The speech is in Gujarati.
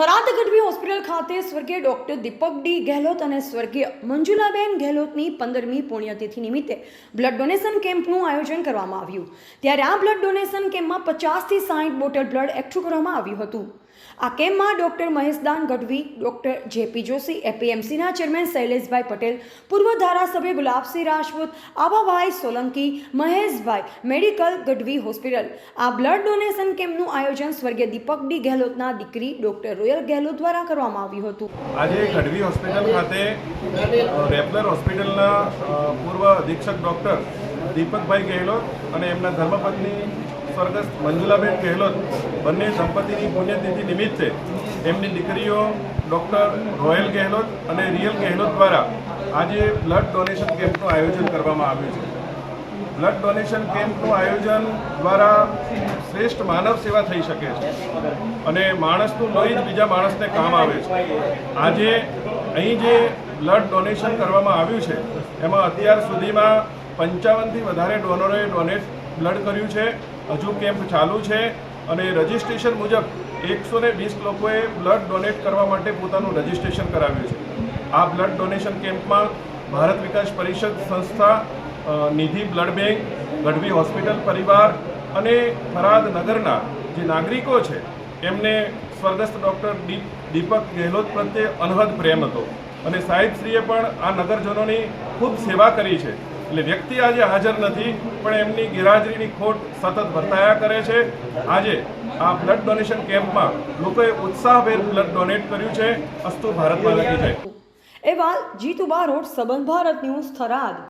થરાદ ગઢવી હોસ્પિટલ ખાતે સ્વર્ગીય ડોક્ટર દીપક ડી ગેહલોત અને સ્વર્ગીય મંજુલાબેન ગેહલોતની પંદરમી પુણ્યતિથિ નિમિત્તે બ્લડ ડોનેશન કેમ્પનું આયોજન કરવામાં આવ્યું. ત્યારે આ બ્લડ ડોનેશન કેમ્પમાં પચાસથી સાઠ બોટલ બ્લડ એકઠું કરવામાં આવ્યું હતું. આ કેમ્પમાં doctor Maheshdan Gadhvi, doctor JP Joshi, એપીએમસીના chairman Shaileshbhai Patel, પૂર્વ ધારાસભ્ય ગુલાબસિંહ રાજપૂત, આબાભાઈ સોલંકી, મહેશભાઈ મેડિકલ, ગઢવી હોસ્પિટલ. આ બ્લડ ડોનેશન કેમ્પનું આયોજન સ્વર્ગીય દીપક ડી ગેહલોતના દીકરી ડોક્ટર રોયલ ગેહલોત દ્વારા કરવામાં આવ્યું હતું. આજે ગઢવી હોસ્પિટલ ખાતે રેપલર હોસ્પિટલના પૂર્વ અધિક્ષક ડોક્ટર દીપકભાઈ ગેહલોત અને એમના ધર્મપત્ની સ્વર્ગસ્થ મંજુલાબેન ગેહલોત બંને સંપત્તિની પુણ્યતિથિ નિમિત્તે એમની દીકરીઓ ડૉક્ટર રોયલ ગેહલોત અને રિયલ ગેહલોત દ્વારા આજે બ્લડ ડોનેશન કેમ્પનું આયોજન કરવામાં આવ્યું છે. બ્લડ ડોનેશન કેમ્પનું આયોજન દ્વારા શ્રેષ્ઠ માનવ સેવા થઈ શકે છે અને માણસનું લોહી જ બીજા માણસને કામ આવે છે. આજે અહીં જે બ્લડ ડોનેશન કરવામાં આવ્યું છે, એમાં અત્યાર સુધીમાં પંચાવનથી વધારે ડોનરોએ ડોનેટ બ્લડ કર્યું છે. હજુ કેમ્પ ચાલુ છે અને રજિસ્ટ્રેશન મુજબ એકસો ને વીસ લોકોએ બ્લડ ડોનેટ કરવા માટે પોતાનું રજિસ્ટ્રેશન કરાવ્યું છે. આ બ્લડ ડોનેશન કેમ્પમાં ભારત વિકાસ પરિષદ સંસ્થા Nidhi blood bank, Gadhvi hospital પરિવાર અને થરાદ નગરના જે નાગરિકો છે, એમને સ્વર્ગસ્થ ડૉક્ટર દીપ, દીપક ગેહલોત પ્રત્યે અનહદ પ્રેમ હતો. અને સાહેબશ્રીએ પણ આ નગરજનોની ખૂબ સેવા કરી છે. એટલે વ્યક્તિ આજે હાજર નથી, પણ એમની ગેરહાજરીની ખોટ સતત વર્તાયા કરે છે. આજે આ બ્લડ ડોનેશન કેમ્પમાં લોકોએ ઉત્સાહભેર બ્લડ ડોનેટ કર્યું છે. અસ્તુ ભારતમાં લખી જાય એવા જીતુબા રોડ, સંબંધ ભારત ન્યૂઝ થરાદ.